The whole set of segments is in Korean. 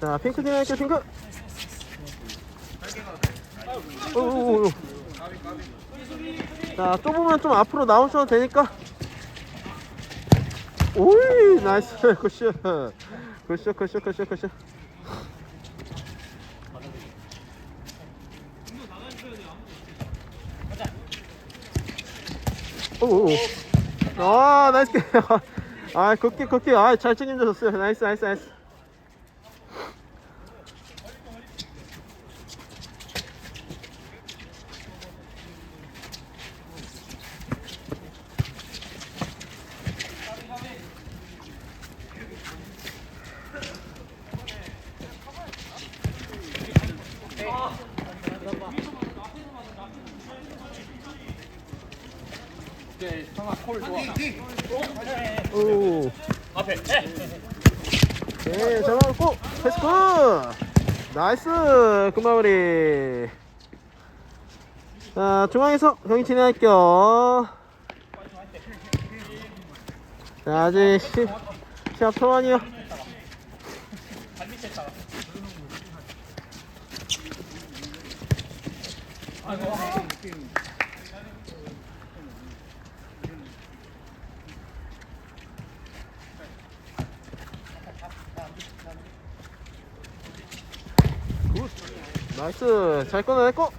자, 핑크 진행할게요, 핑크. 오오오. 자, 좁으면 좀 앞으로 나오셔도 되니까. 오이, 나이스. 굿샷. 굿샷, 굿샷, 굿샷, 굿샷. 오오. 아, 나이스. 아, 굿게, 굿게. 아, 잘 책임졌어요. 나이스, 나이스, 나이스. 오. 앞에 네, 잘 나왔고, 패스 굿! 나이스! 그 마무리. 자, 중앙에서 경기 진행할게요. 자, 아직 시, 시합 초반이요. 굿! 나이스! 잘 꺼내냈고!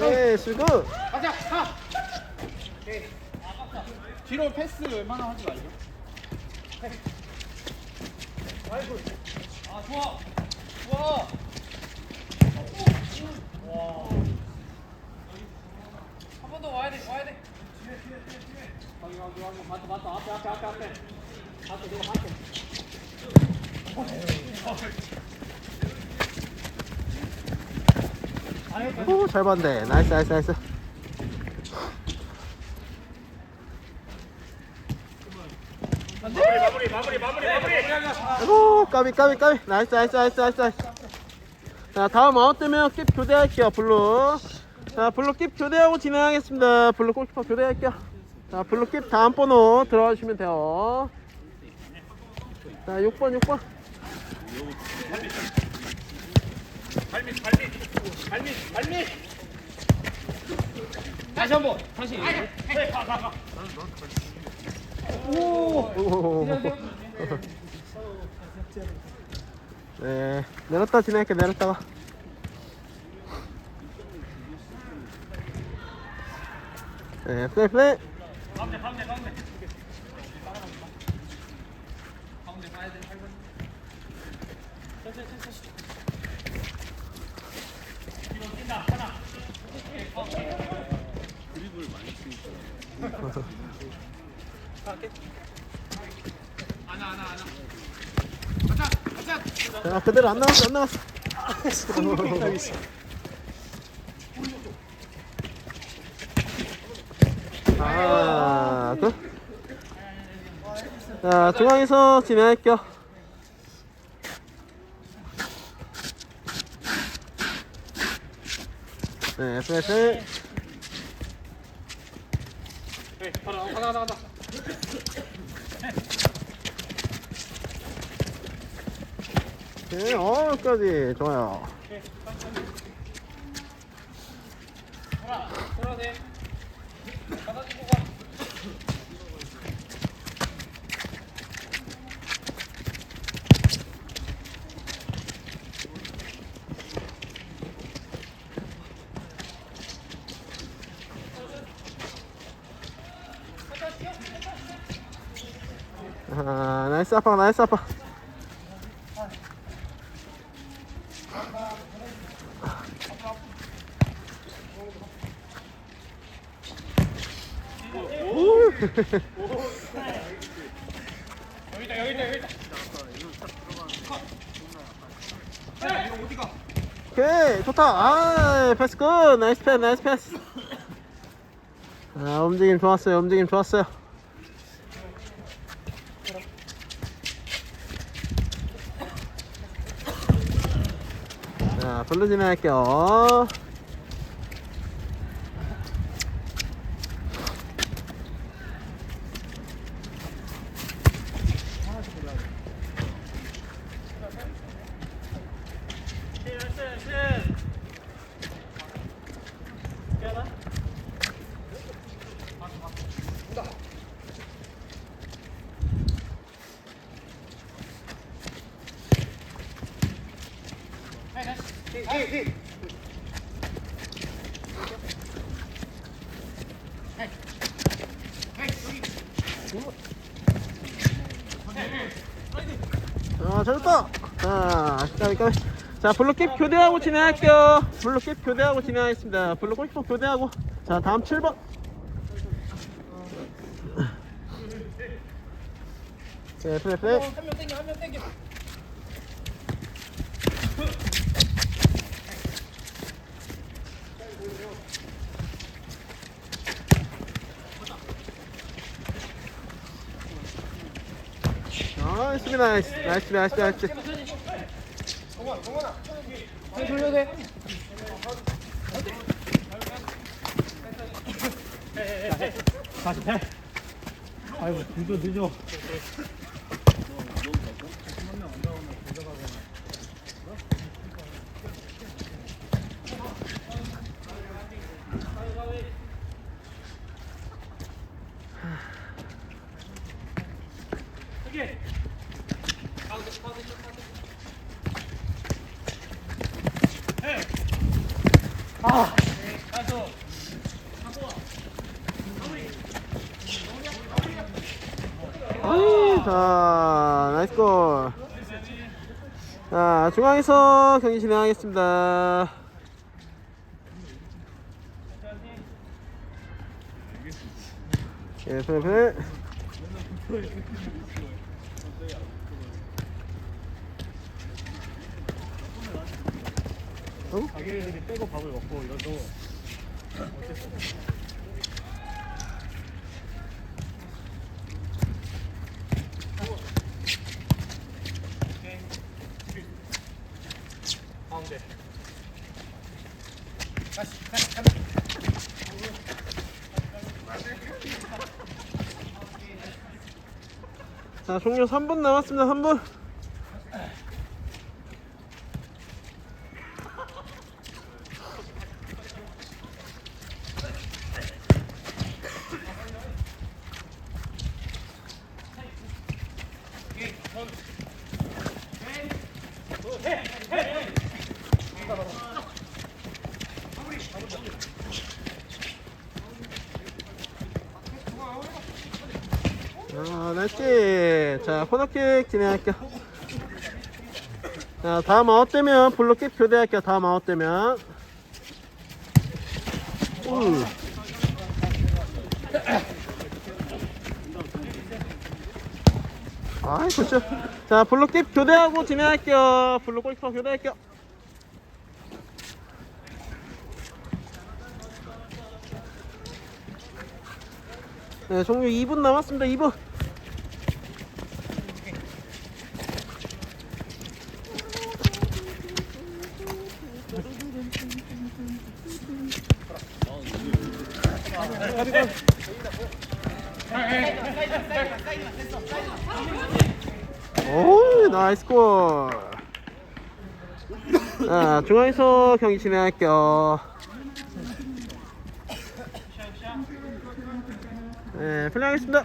네, 수고! 가자 가 뒤로 패스 웬만하면 하지 말고 잘 봤네. 나이스, 나이스, 나이스. 마무리 마무리 마무리 마무리 아이고, 까비, 까비, 까비. 나이스, 나이스, 나이스, 나이스. 나이스. 자, 다음 아웃 되면 킵 교대할게요, 블루. 자, 블루 킵 교대하고 진행하겠습니다. 블루 골키퍼 교대할게요. 자, 블루 킵 다음 번호 들어가 주시면 돼요. 자, 6번, 6번. 발밑 발밑 발밑 발밑 다시 한번 다시 가가가 오. 네, 내렸다 진행할게, 내렸다가. 네, 플레이, 플레이. 가운데 가운데 가운데 가운데 가야 돼 뒤로 뛴다 하나 하나 하나 가자 자, 그대로 안 나왔어, 안 나왔어. 아, 그. 자, 중앙에서 진행할게요. 네, 슬슬. 네 하나 하나 하나 하나 네, 어 까지 좋아요. 돌아 돌아 돼 받아주고 가 아, 나이스 아빠. 여기다 여기다 여기다 오케이, 좋다. 아, 패스 굿. 나이스 패스, 나이스 패스. 아, 움직임 좋았어요. 움직임 좋았어요. 자, 블루 진행할게요. 아, 잘했다. 자, 까비, 까비. 자, 블루킵 교대하고 진행할게요. 블루킵 교대하고 진행하겠습니다. 블루 골키퍼 교대하고. 자, 다음 7번. 네, 플레이, 플레이. 한명 땡겨 한 명 땡겨 나이스, 나이스. 나이스, 나이스, 나이스. 형 돌려도 돼 다시 해 아이고 늦어 늦어 아이, 자, 나이스 골. 자, 중앙에서 경기 진행하겠습니다. 예. 자기들이 빼고 밥을 먹고 이러도 가운데 자, 종료 3분 남았습니다. 3분. 아, 나이스. 자, 코너킥 진행할게요. 자, 다음 아웃 되면 블루킥 교대할게요. 다음 아웃 되면. 우. 아이, 그렇죠. 자, 블루킥 교대하고 진행할게요. 블루 골키퍼 교대할게요. 네, 종료 2분 남았습니다. 2분. 오, 나이스 골. 자, 중앙에서 경기 진행할게요. 네, 플레이하겠습니다.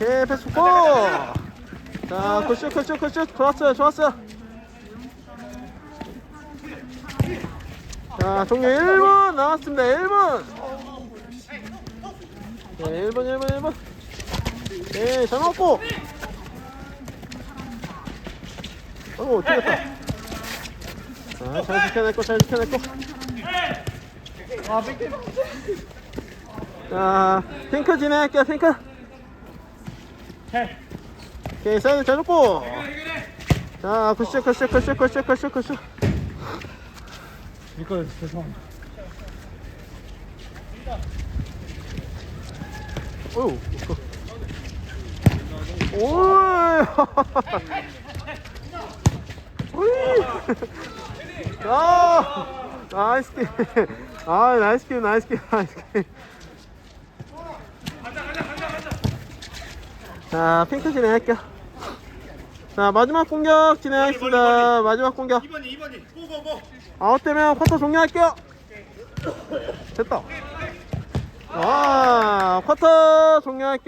오케이, 패스 고! 자, 굿슛, 굿슛, 굿슛. 좋았어요, 좋았어요. 자, 종료 1분 나왔습니다. 1분. 네, 1분, 1분, 1분. 네, 잘 먹고. 어우, 튀겼다. 자, 잘 지켜냈고, 잘 지켜냈고. 아 뺏겨 자, 핑크 진행할게요, 핑크. 오케이, 사이드 잘 잡고. 자, 굿슛, 굿슛, 굿슛, 굿슛, 굿슛, 굿슛. 이거 죄송합니다 어휴. 오이. 오이. 아, 나이스 킬. 아, 나이스 킬, 나이스 킬, 나이스 킬. 자, 핑크 진행할게요. 자, 마지막 공격 진행하겠습니다. 마지막 공격. 2번이 2번이 고고고 아웃 되면 쿼터 종료할게요. 됐다. 와, 쿼터 종료할게요.